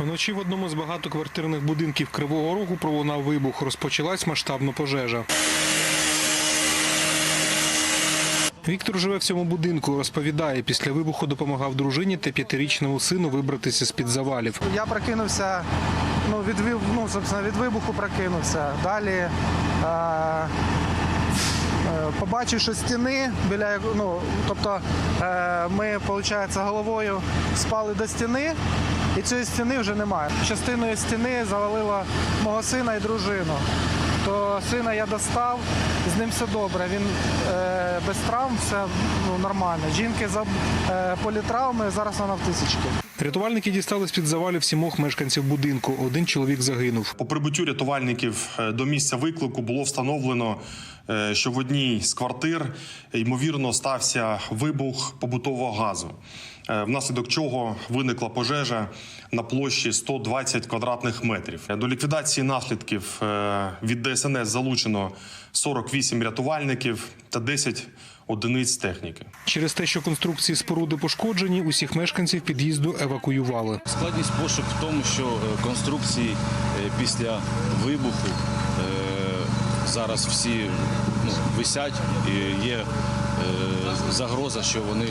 Вночі в одному з багатоквартирних будинків Кривого Рогу пролунав вибух. Розпочалась масштабна пожежа. Віктор живе в цьому будинку. Розповідає, після вибуху допомагав дружині та п'ятирічному сину вибратися з-під завалів. Я прокинувся ну, від, ну, собственно, від вибуху прокинувся. Далі е, е, побачив, що стіни біля ну, тобто е, ми, виходить, головою спали до стіни, і цієї стіни вже немає. Частиною стіни завалила мого сина і дружину. То сина я достав, з ним все добре. Він е, без травм, все ну, нормально. Жінки за е, політравми, зараз вона в тисячці. Рятувальники дістали з-під завалів сімох мешканців будинку. Один чоловік загинув. По прибуттю рятувальників е, до місця виклику було встановлено, е, що в одній з квартир ймовірно стався вибух побутового газу, е, внаслідок чого виникла пожежа на площі 120 квадратних метрів. До ліквідації наслідків від ДСНС залучено 48 рятувальників та 10 одиниць техніки. Через те, що конструкції споруди пошкоджені, усіх мешканців під'їзду евакуювали. Складність пошук в тому, що е, конструкції е, після вибуху е, зараз всі ну, висять і є загроза, що вони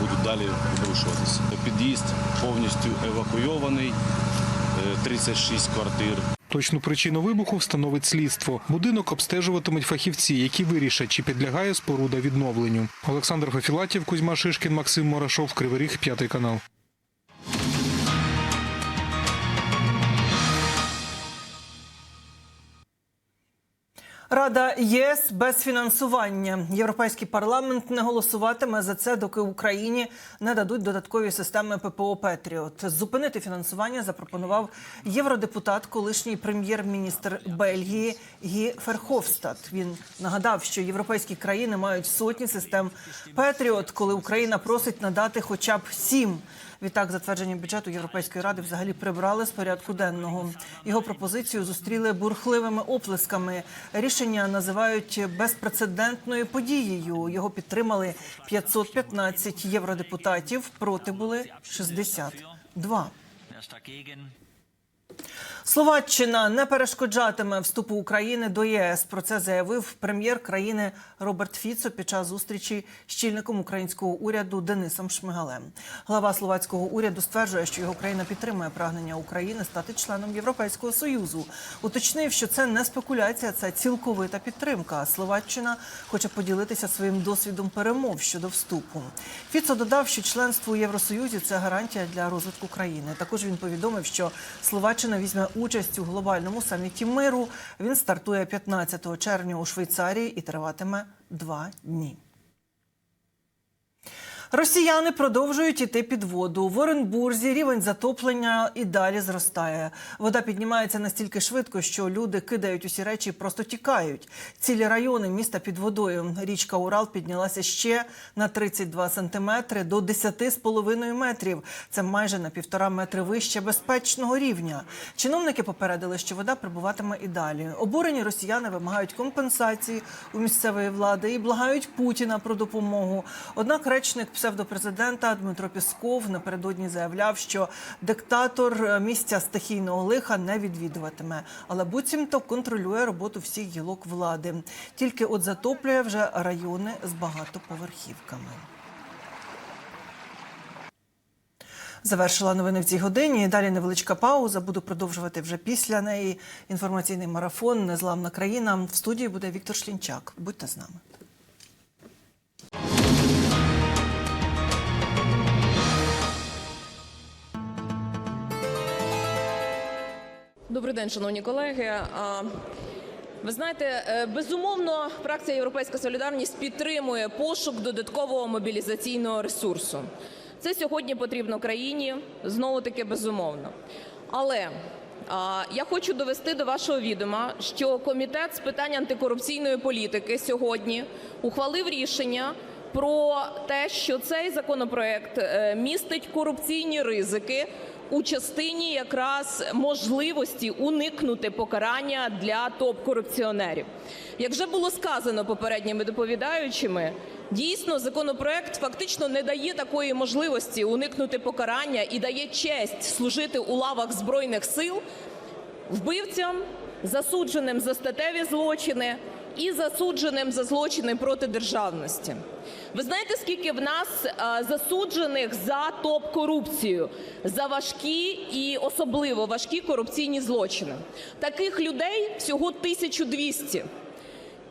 будуть далі обрушуватися. Під'їзд повністю евакуйований, е, 36 квартир. Точну причину вибуху встановить слідство. Будинок обстежуватимуть фахівці, які вирішать, чи підлягає споруда відновленню. Олександр Фафілатів, Кузьма Шишкін, Максим Морашов, Кривий Ріг, п'ятий канал. Рада ЄС без фінансування. Європейський парламент не голосуватиме за це, доки Україні не дадуть додаткові системи ППО Петріот. Зупинити фінансування запропонував євродепутат, колишній прем'єр-міністр Бельгії Гі Ферховстад. Він нагадав, що європейські країни мають сотні систем Петріот, коли Україна просить надати хоча б сім. Відтак, затвердження бюджету Європейської ради взагалі прибрали з порядку денного. Його пропозицію зустріли бурхливими оплесками. Рішення називають безпрецедентною подією. Його підтримали 515 євродепутатів. Проти були 62. Словаччина не перешкоджатиме вступу України до ЄС. Про це заявив прем'єр країни Роберт Фіцо під час зустрічі з чільником українського уряду Денисом Шмигалем. Глава словацького уряду стверджує, що його країна підтримує прагнення України стати членом Європейського союзу. Уточнив, що це не спекуляція, це цілковита підтримка. Словаччина хоче поділитися своїм досвідом перемов щодо вступу. Фіцо додав, що членство у Євросоюзі це гарантія для розвитку країни. Також він повідомив, що Словаччина візьме участь у глобальному саміті миру. Він стартує 15 червня у Швейцарії і триватиме два дні. Росіяни продовжують іти під воду. В Оренбурзі рівень затоплення і далі зростає. Вода піднімається настільки швидко, що люди кидають усі речі і просто тікають. Цілі райони міста під водою. Річка Урал піднялася ще на 32 сантиметри до 10,5 метрів. Це майже на півтора метри вище безпечного рівня. Чиновники попередили, що вода прибуватиме і далі. Обурені росіяни вимагають компенсації у місцевої влади і благають Путіна про допомогу. Однак речник псевдопрезидента Дмитро Пісков напередодні заявляв, що диктатор е, місця стихійного лиха не відвідуватиме, але буцімто контролює роботу всіх гілок влади. Тільки от затоплює вже райони з багатоповерхівками. Завершила новини в цій годині. Далі невеличка пауза. Буду продовжувати вже після неї. Інформаційний марафон Незламна країна. В студії буде Віктор Шлінчак. Будьте з нами. Добрий день, шановні колеги. Ви знаєте, е, безумовно, фракція Європейська Солідарність підтримує пошук додаткового мобілізаційного ресурсу. Це сьогодні потрібно країні знову таки безумовно. Але я хочу довести до вашого відома, що комітет з питань антикорупційної політики сьогодні ухвалив рішення про те, що цей законопроект е, містить корупційні ризики у частині якраз можливості уникнути покарання для топ-корупціонерів. Як вже було сказано попередніми доповідаючими, Дійсно, законопроект фактично не дає такої можливості уникнути покарання і дає честь служити у лавах збройних сил вбивцям, засудженим за статеві злочини і засудженим за злочини проти державності. Ви знаєте, скільки в нас е, засуджених за топ-корупцію, за важкі і особливо важкі корупційні злочини? Таких людей всього 1200.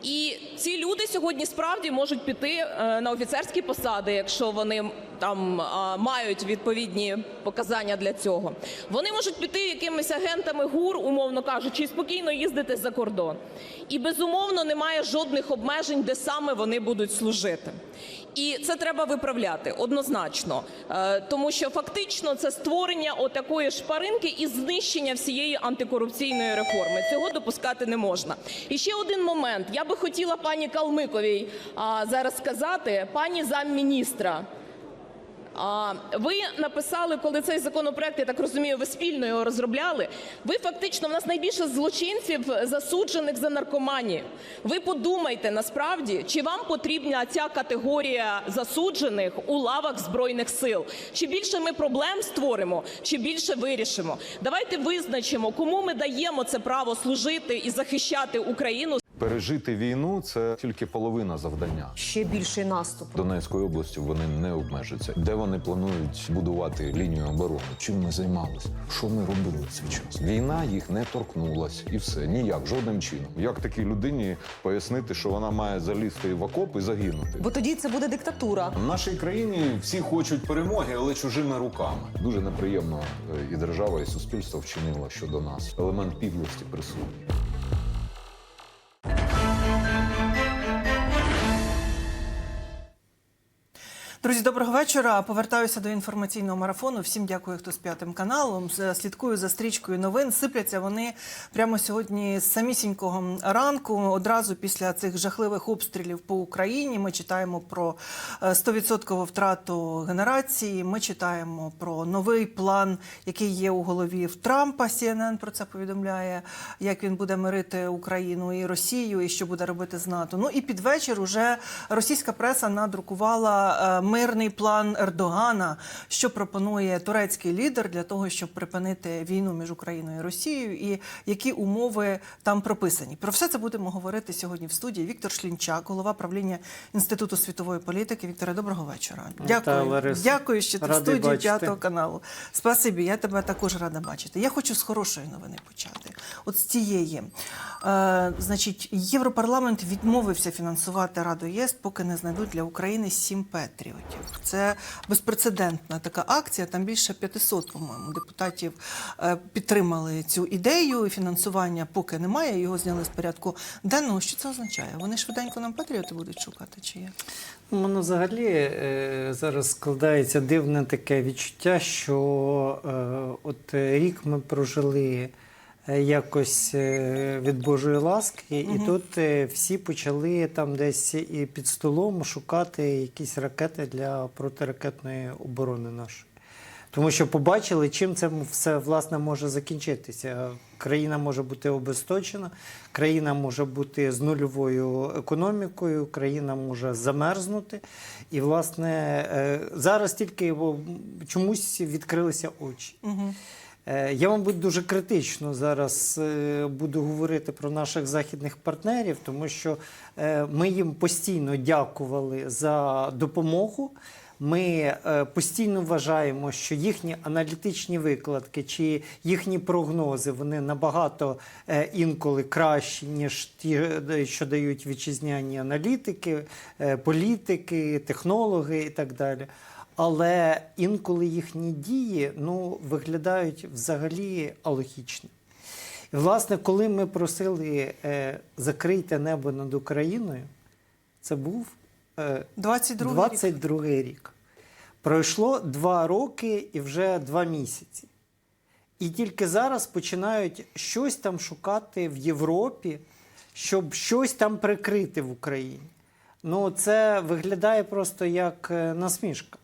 І ці люди сьогодні справді можуть піти е, на офіцерські посади, якщо вони там мають відповідні показання для цього. Вони можуть піти якимись агентами ГУР, умовно кажучи, і спокійно їздити за кордон. І безумовно немає жодних обмежень, де саме вони будуть служити. І це треба виправляти однозначно, Е, тому що фактично це створення отакої шпаринки і знищення всієї антикорупційної реформи. Цього допускати не можна. І ще один момент. Я би хотіла пані Калмиковій зараз сказати, пані замміністра. Ви написали, коли цей законопроект, я так розумію, ви спільно його розробляли. Ви фактично в нас найбільше злочинців засуджених за наркоманію. Ви подумайте насправді, чи вам потрібна ця категорія засуджених у лавах збройних сил? Чи більше ми проблем створимо, чи більше вирішимо? Давайте визначимо, кому ми даємо це право служити і захищати Україну. Пережити війну це тільки половина завдання. ще більший наступ. Донецькою областю вони не обмежаться. Де вони планують будувати лінію оборони? Чим ми займалися? Що ми робили в цей час? Війна їх не торкнулась, і все ніяк, жодним чином. Як такій людині пояснити, що вона має залізти в окоп і загинути? Бо тоді це буде диктатура. В нашій країні всі хочуть перемоги, але чужими руками. Дуже неприємно е, і держава, і суспільство вчинило щодо нас. Елемент підлості присутній. Доброго вечора. Повертаюся до інформаційного марафону. Всім дякую, хто з п'ятим каналом. Слідкую за стрічкою новин. Сипляться вони прямо сьогодні з самісінького ранку. Одразу після цих жахливих обстрілів по Україні. Ми читаємо про е, 100% втрату генерації. Ми читаємо про новий план, який є у голові в Трампа. CNN про це повідомляє, як він буде мирити Україну і Росію, і що буде робити з НАТО. Ну і під вечір уже російська преса надрукувала е, мирний план Ердогана, що пропонує турецький лідер для того, щоб припинити війну між Україною і Росією, і які умови там прописані. Про все це будемо говорити сьогодні в студії. Віктор Шлінчак, голова правління інституту світової політики. Вікторе, доброго вечора. Дякую, Лариса. дякую, що ти в студії п'ятого каналу. Спасибі, я тебе також рада бачити. Я хочу з хорошої новини почати. От з цієї. Е, значить, Європарламент відмовився фінансувати Раду ЄС, поки не знайдуть для України сім патріотів. Це безпрецедентна така акція. Там більше 500, по-моєму, депутатів е, підтримали цю ідею. Фінансування поки немає. Його зняли з порядку денного. Що це означає? Вони швиденько нам патріоти будуть шукати, чи як? Ну, Воно взагалі е, зараз складається дивне таке відчуття, що е, от рік ми прожили якось е, від Божої ласки, і тут е, всі почали там десь і під столом шукати якісь ракети для протиракетної оборони нашої. Тому що побачили, чим це все власне може закінчитися. Країна може бути обесточена, країна може бути з нульовою економікою, країна може замерзнути. І, власне, е, зараз тільки чомусь відкрилися очі. Е, Я, мабуть, дуже критично зараз е, буду говорити про наших західних партнерів, тому що е, ми їм постійно дякували за допомогу. Ми е, постійно вважаємо, що їхні аналітичні викладки чи їхні прогнози вони набагато е, інколи кращі, ніж ті, е, що дають вітчизняні аналітики, е, політики, технологи і так далі. Але інколи їхні дії ну, виглядають взагалі алогічно. І, власне, коли ми просили е, закрийте небо над Україною, це був е, 22 рік. 22 рік. Пройшло два роки і вже два місяці. І тільки зараз починають щось там шукати в Європі, щоб щось там прикрити в Україні. Ну, це виглядає просто як е, насмішка.